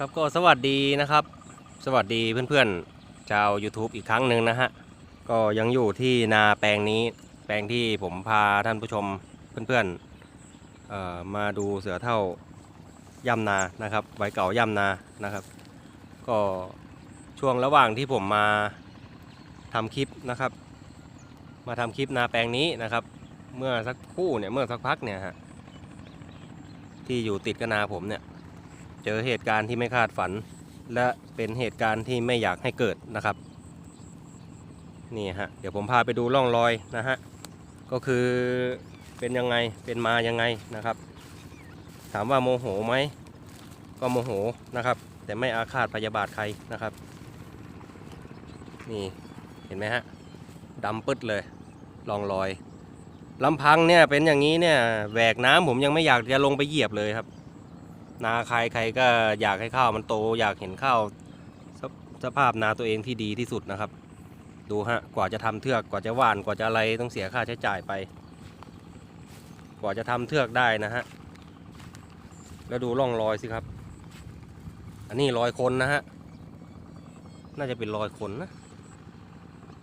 ครับก็สวัสดีนะครับ สวัสดีเพื่อนๆชาว YouTube อีกครั้งหนึ่งนะฮะก็ยังอยู่ที่นาแปลงนี้ แปลงที่ผมพาท่านผู้ชมเพื่อนๆเอ่อมาดูเสือเท่าย่ำนานะครับไว้เก่าย่ำนานะครับ ก็ช่วงระหว่างที่ผมมาทำคลิปนะครับ มาทำคลิปนาแปลงนี้นะครับ เมื่อสักคู่เนี่ยเมื่อสักพักเนี่ยฮะที่อยู่ติดกับนาผมเนี่ย จอเหตุการณ์ที่ไม่คาดฝัน และเป็นเหตุการณ์ที่ไม่อยากให้เกิดนะครับ นี่ฮะ เดี๋ยวผมพาไปดูร่องรอยนะฮะ ก็คือเป็นยังไง เป็นมายังไงนะครับ ถามว่าโมโหไหม ก็โมโหนะครับ แต่ไม่อาฆาตพยาบาทใครนะครับ นี่เห็นไหมฮะดำปึ๊ดเลยร่องรอยลำพังเนี่ยเป็นอย่างนี้เนี่ยแหวกน้ำผมยังไม่อยากจะลงไปเหยียบเลยครับ นาใครใครก็อยากให้ข้าวมันโต อยากเห็นข้าวสสภาพนาตัวเองที่ดีที่สุดนะครับ ดูฮะกว่าจะทำเทือกกว่าจะหว่านกว่าจะอะไรต้องเสียค่าใช้จ่ายไป กว่าจะทำเทือกได้นะฮะแล้วดูร่องรอยสิครับ อันนี้รอยคนนะฮะน่าจะเป็นรอยคนนะ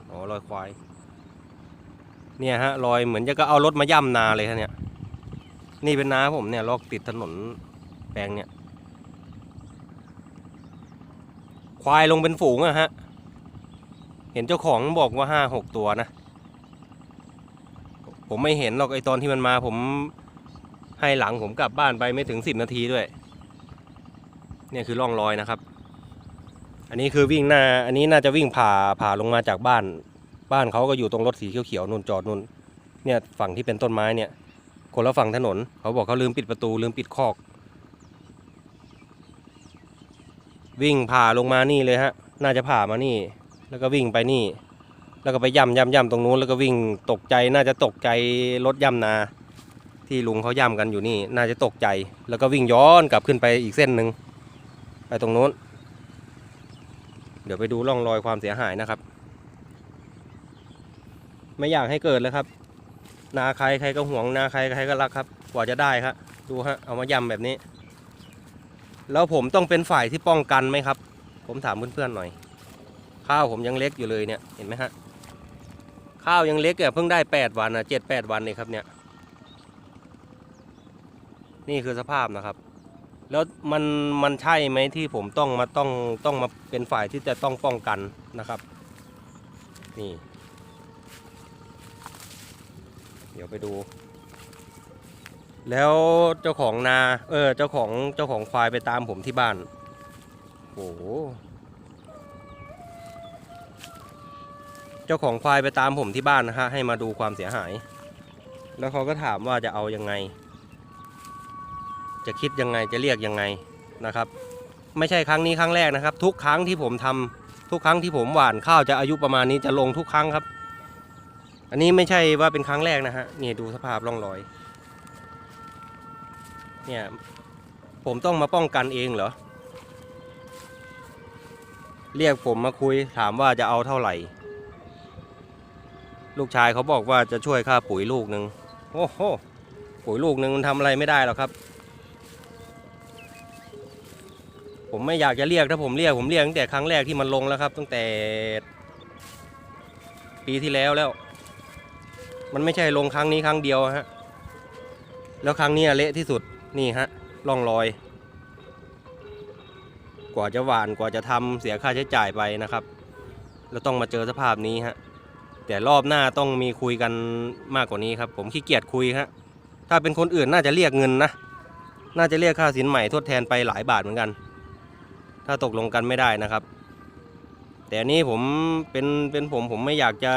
อ๋อรอยควายเนี่ยฮะรอยเหมือนจะก็เอารถมาย่ำนาเลยฮะเนี่ย นี่เป็นนาผมเนี่ยลอกติดถนน แปลงเนี่ย ควายลงเป็นฝูงอะฮะ เห็นเจ้าของบอกว่าห้าหกตัวนะ ผมไม่เห็นหรอกไอตอนที่มันมาผมให้หลังผมกลับบ้านไปไม่ถึงสิบนาทีด้วย เนี่ยคือร่องรอยนะครับ อันนี้คือวิ่งหน้า อันนี้น่าจะวิ่งผ่าผ่าลงมาจากบ้าน บ้านเขาก็อยู่ตรงรถสีเขียวๆนู่นจอดนู่น เนี่ยฝั่งที่เป็นต้นไม้เนี่ยคนละฝั่งถนนเขาบอกเขาลืมปิดประตูลืมปิดคอก วิ่งผ่าลงมานี่เลยฮะ น่าจะผ่ามานี่ แล้วก็วิ่งไปนี่ แล้วก็ไปย่ำย่ำย่ำตรงนู้นแล้วก็วิ่งตกใจน่าจะตกใจรถย่ำนา ที่ลุงเขาย่ำกันอยู่นี่ น่าจะตกใจ แล้วก็วิ่งย้อนกลับขึ้นไปอีกเส้นหนึ่งไปตรงนู้น เดี๋ยวไปดูร่องรอยความเสียหายนะครับ ไม่อยากให้เกิดเลยครับ นาใครใครก็ห่วงนาใครใครก็รักครับ กว่าจะได้ครับ ดูฮะเอามาย่ำแบบนี้ แล้วผมต้องเป็นฝ่ายที่ป้องกันไหมครับ ผมถามเพื่อนๆหน่อย ข้าวผมยังเล็กอยู่เลยเนี่ยเห็นไหมฮะข้าวยังเล็กอะเพิ่งได้แปดวันอะเจ็ดแปดวันเลยครับเนี่ย นี่คือสภาพนะครับ แล้วมันมันใช่ไหมที่ผมต้องมาต้องต้องมาเป็นฝ่ายที่จะต้องป้องกันนะครับ นี่ เดี๋ยวไปดู แล้วเจ้าของนาเออเจ้าของเจ้าของควายไปตามผมที่บ้านโอ้โหเจ้าของควายไปตามผมที่บ้านนะฮะให้มาดูความเสียหาย แล้วเขาก็ถามว่าจะเอายังไง จะคิดยังไงจะเรียกยังไงนะครับ ไม่ใช่ครั้งนี้ครั้งแรกนะครับ ทุกครั้งที่ผมทำทุกครั้งที่ผมหว่านข้าวจะอายุประมาณนี้จะลงทุกครั้งครับ อันนี้ไม่ใช่ว่าเป็นครั้งแรกนะฮะนี่ดูสภาพร่องรอย เนี่ย ผมต้องมาป้องกันเองเหรอ เรียกผมมาคุยถามว่าจะเอาเท่าไหร่ ลูกชายเขาบอกว่าจะช่วยค่าปุ๋ยลูกหนึ่งโอ้โหปุ๋ยลูกหนึ่งมันทำอะไรไม่ได้หรอกครับ ผมไม่อยากจะเรียกถ้าผมเรียกผมเรียกตั้งแต่ครั้งแรกที่มันลงแล้วครับ ตั้งแต่ ปีที่แล้วแล้ว มันไม่ใช่ลงครั้งนี้ครั้งเดียวฮะ แล้วครั้งนี้เละที่สุด นี่ฮะร่องรอย กว่าจะหวานกว่าจะทำเสียค่าใช้จ่ายไปนะครับ แล้วต้องมาเจอสภาพนี้ฮะแต่รอบหน้าต้องมีคุยกันมากกว่านี้ครับ ผมขี้เกียจคุยฮะถ้าเป็นคนอื่นน่าจะเรียกเงินนะน่าจะเรียกค่าสินใหม่ทดแทนไปหลายบาทเหมือนกัน ถ้าตกลงกันไม่ได้นะครับ แต่อันนี้ผมเป็นเป็นผมผมไม่อยากจะ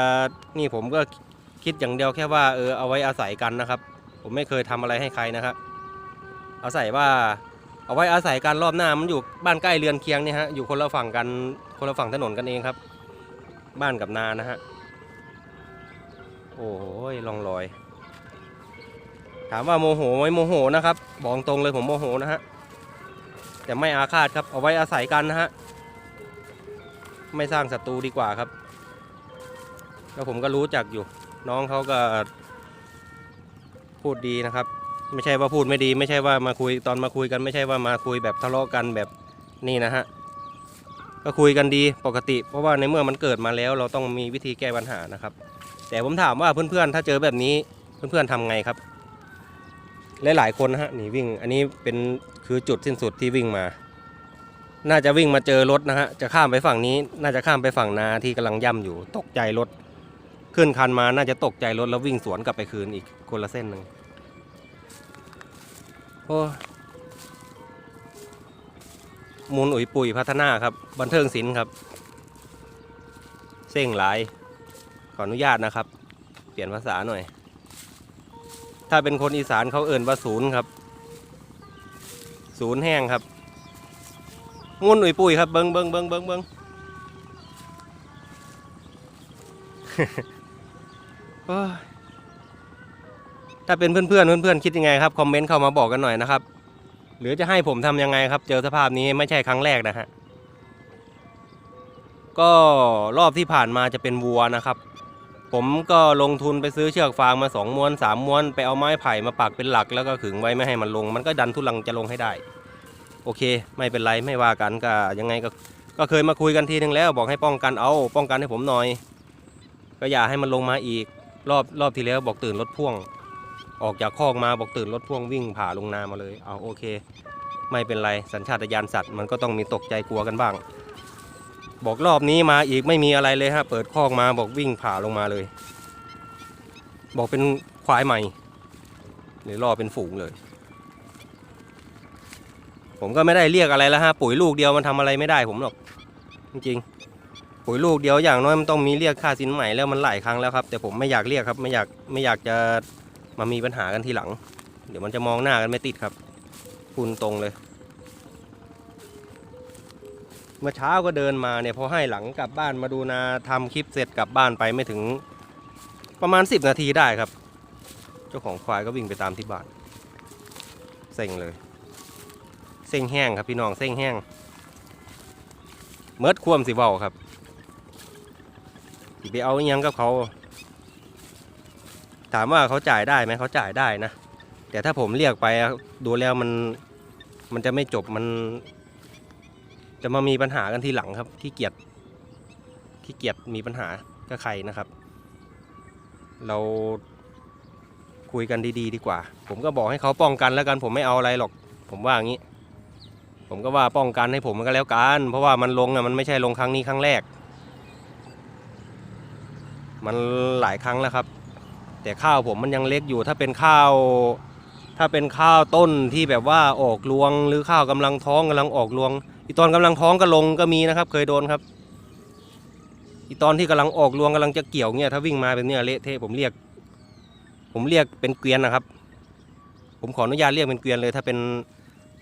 นี่ผมก็คิดอย่างเดียวแค่ว่าเออเอาไว้อาศัยกันนะครับ ผมไม่เคยทำอะไรให้ใครนะครับ อาศัยว่าเอาไว้อาศัยกันรอบหน้ามันอยู่บ้านใกล้เรือนเคียงเนี่ยฮะอยู่คนละฝั่งกันคนละฝั่งถนนกันเองครับ บ้านกับนานะฮะโอ้ยลองรอย ถามว่าโมโหไหมโมโหนะครับบอกตรงเลยผมโมโหนะฮะแต่ไม่อาฆาตครับเอาไว้อาศัยกันนะฮะไม่สร้างศัตรูดีกว่าครับแล้วผมก็รู้จักอยู่ น้องเขาก็พูดดีนะครับ ไม่ใช่ว่าพูดไม่ดีไม่ใช่ว่ามาคุยตอนมาคุยกันไม่ใช่ว่ามาคุยแบบทะเลาะกันแบบนี่นะฮะก็คุยกันดีปกติ เพราะว่าในเมื่อมันเกิดมาแล้ว เราต้องมีวิธีแก้ปัญหานะครับ แต่ผมถามว่าเพื่อนๆถ้าเจอแบบนี้เพื่อนๆทำไงครับหลายๆคนนะฮะนี่วิ่งอันนี้เป็นคือจุดสิ้นสุดที่วิ่งมา น่าจะวิ่งมาเจอรถนะฮะจะข้ามไปฝั่งนี้ น่าจะข้ามไปฝั่งนาที่กำลังย่ำอยู่ ตกใจรถขึ้นคันมาน่าจะตกใจรถแล้ววิ่งสวนกลับไปคืนอีกคนละเส้นหนึ่ง โอ้มูลอุ๋ยปุ๋ยพัฒนาครับ บันเทิงศิลป์ครับ เส้งหลาย ขออนุญาตนะครับ เปลี่ยนภาษาหน่อย ถ้าเป็นคนอีสานเขาเอิ่นว่าศูนย์ครับ ศูนย์แห้งครับงุ่นอุ๋ยปุ๋ยครับเบิงเบิงเบิงเบิงเบิงโอ้ย ถ้าเป็นเพื่อนเพื่อนเพื่อนๆคิดยังไงครับคอมเมนต์เข้ามาบอกกันหน่อยนะครับ หรือจะให้ผมทำยังไงครับ เจอสภาพนี้ไม่ใช่ครั้งแรกนะฮะก็รอบที่ผ่านมาจะเป็นวัวนะครับ ผมก็ลงทุนไปซื้อเชือกฟางมาสองม้วนสามม้วนไปเอาไม้ไผ่มาปักเป็นหลักแล้วก็ขึงไว้ไม่ให้มันลง มันก็ดันทุลังจะลงให้ได้ โอเค ไม่เป็นไรไม่ว่ากันก็ยังไงก็ก็เคยมาคุยกันทีนึงแล้วบอกให้ป้องกันเอาป้องกันให้ผมหน่อย ก็อย่าให้มันลงมาอีกรอบรอบที่แล้วบอกตื่นรถพ่วง ออกจากคอกมาบอกตื่นรถพ่วงวิ่งผ่าลงนามาเลยเอาโอเค ไม่เป็นไรสัญชาตญาณสัตว์มันก็ต้องมีตกใจกลัวกันบ้าง บอกรอบนี้มาอีกไม่มีอะไรเลยฮะเปิดคอกมาบอกวิ่งผ่าลงมาเลย บอกเป็นควายใหม่หรือรอเป็นฝูงเลย ผมก็ไม่ได้เรียกอะไรแล้วฮะปุ๋ยลูกเดียวมันทำอะไรไม่ได้ผมหรอก จริงๆ ปุ๋ยลูกเดียวอย่างน้อยมันต้องมีเรียกค่าสินใหม่แล้วมันหลายครั้งแล้วครับ แต่ผมไม่อยากเรียกครับไม่อยากไม่อยากจะ มามีปัญหากันทีหลัง เดี๋ยวมันจะมองหน้ากันไม่ติดครับพูนตรงเลย เมื่อเช้าก็เดินมาเนี่ยพอให้หลังกลับบ้านมาดูนาทำคลิปเสร็จกลับบ้านไปไม่ถึงประมาณ 10 นาทีได้ครับ เจ้าของควายก็วิ่งไปตามที่บ้านเซ็งเลยเส้งแห้งครับพี่น้องเส้งแห้งเมิดควมสิเบาครับไปเอาอิหยังกับเขา ถามว่าเขาจ่ายได้ไหมเขาจ่ายได้นะ แต่ถ้าผมเรียกไปดูแล้วมันมันจะไม่จบมัน จะมามีปัญหากันทีหลังครับขี้เกียจขี้เกียจมีปัญหากับใครนะครับ เราคุยกันดี ๆ ดีกว่า ผมก็บอกให้เขาป้องกันแล้วกัน ผมไม่เอาอะไรหรอก ผมว่าอย่างนี้ ผมก็ว่าป้องกันให้ผมมันก็แล้วกัน เพราะว่ามันลงอะมันไม่ใช่ลงครั้งนี้ครั้งแรก มันหลายครั้งแล้วครับ แต่ข้าวผมมันยังเล็กอยู่ถ้าเป็นข้าว ถ้าเป็นข้าวต้นที่แบบว่าออกรวงหรือข้าวกำลังท้องกำลังออกรวง อีตอนกำลังท้องก็ลงก็มีนะครับ เคยโดนครับ อีตอนที่กำลังออกรวงกำลังจะเกี่ยวเนี่ยถ้าวิ่งมาเป็นเนี่ยเละเทะผมเรียก ผมเรียกเป็นเกวียนนะครับ ผมขออนุญาตเรียกเป็นเกวียนเลย ถ้าเป็น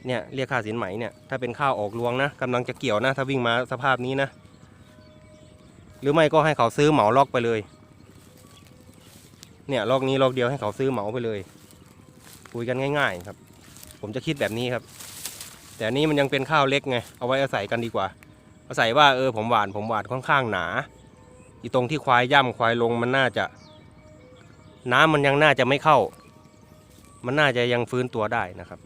เนี่ยเรียกค่าสินไหมเนี่ยถ้าเป็นข้าวออกรวงนะกำลังจะเกี่ยวนะ ถ้าวิ่งมาสภาพนี้นะ หรือไม่ก็ให้เขาซื้อเหมาล็อกไปเลย เนี่ยลอกนี้ลอกเดียวให้เขาซื้อเหมาไปเลย คุยกันง่าย ๆ ครับ ผมจะคิดแบบนี้ครับ แต่อันนี้มันยังเป็นข้าวเล็กไงเอาไว้อาศัยกันดีกว่า อาศัยว่าเออผมหวานผมหวานค่อนข้างหนาอีตรงที่ควายย่ำควายลงมันน่าจะ น้ำมันยังน่าจะไม่เข้า มันน่าจะยังฟื้นตัวได้นะครับ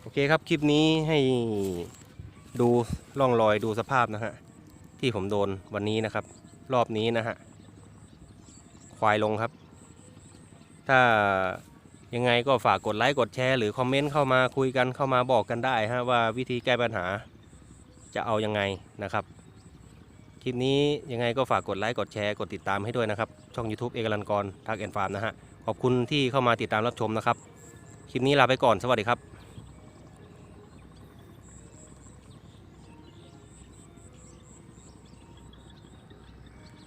โอเคครับคลิปนี้ให้ดูร่องรอยดูสภาพนะฮะที่ผมโดนวันนี้นะครับ รอบนี้นะฮะ ควายลงครับ ถ้ายังไงก็ฝากกดไลค์กดแชร์หรือคอมเมนต์เข้ามาคุยกันเข้ามาบอกกันได้ฮะว่าวิธีแก้ปัญหาจะเอายังไงนะครับ คลิปนี้ยังไงก็ฝากกดไลค์กดแชร์กดติดตามให้ด้วยนะครับ ช่อง YouTube เอกลันกรทักแอนฟาร์มนะฮะขอบคุณที่เข้ามาติดตามรับชมนะครับ คลิปนี้ลาไปก่อนสวัสดีครับ